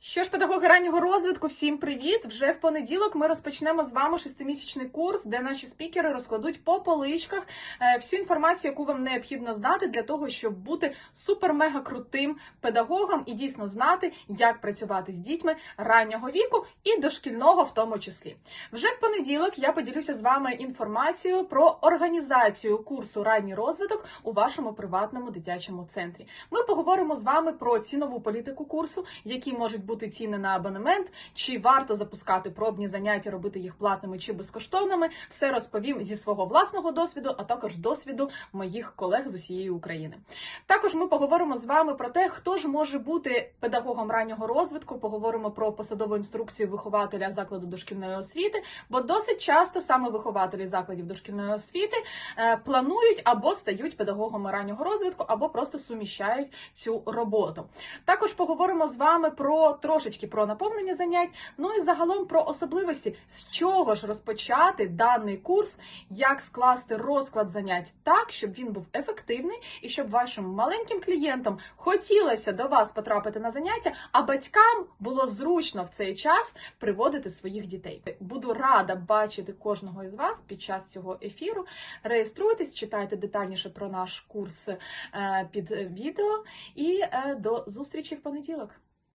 Що ж, педагоги раннього розвитку, всім привіт! Вже в понеділок ми розпочнемо з вами шестимісячний курс, де наші спікери розкладуть по поличках е, всю інформацію, яку вам необхідно знати для того, щоб бути супер-мега крутим педагогом і дійсно знати, як працювати з дітьми раннього віку і дошкільного в тому числі. Вже в понеділок я поділюся з вами інформацією про організацію курсу ранній розвиток у вашому приватному дитячому центрі. Ми поговоримо з вами про цінову політику курсу, які можуть бути ціни на абонемент, чи варто запускати пробні заняття, робити їх платними чи безкоштовними. Все розповім зі свого власного досвіду, а також досвіду моїх колег з усієї України. Також ми поговоримо з вами про те, хто ж може бути педагогом раннього розвитку. Поговоримо про посадову інструкцію вихователя закладу дошкільної освіти, бо досить часто саме вихователі закладів дошкільної освіти е, планують або стають педагогами раннього розвитку, або просто суміщають цю роботу. Також поговоримо з вами про трошечки про наповнення занять, ну і загалом про особливості, з чого ж розпочати даний курс, як скласти розклад занять так, щоб він був ефективний і щоб вашим маленьким клієнтам хотілося до вас потрапити на заняття, а батькам було зручно в цей час приводити своїх дітей. Буду рада бачити кожного із вас під час цього ефіру. Реєструйтесь, читайте детальніше про наш курс е, під відео і е, до зустрічі в понеділок.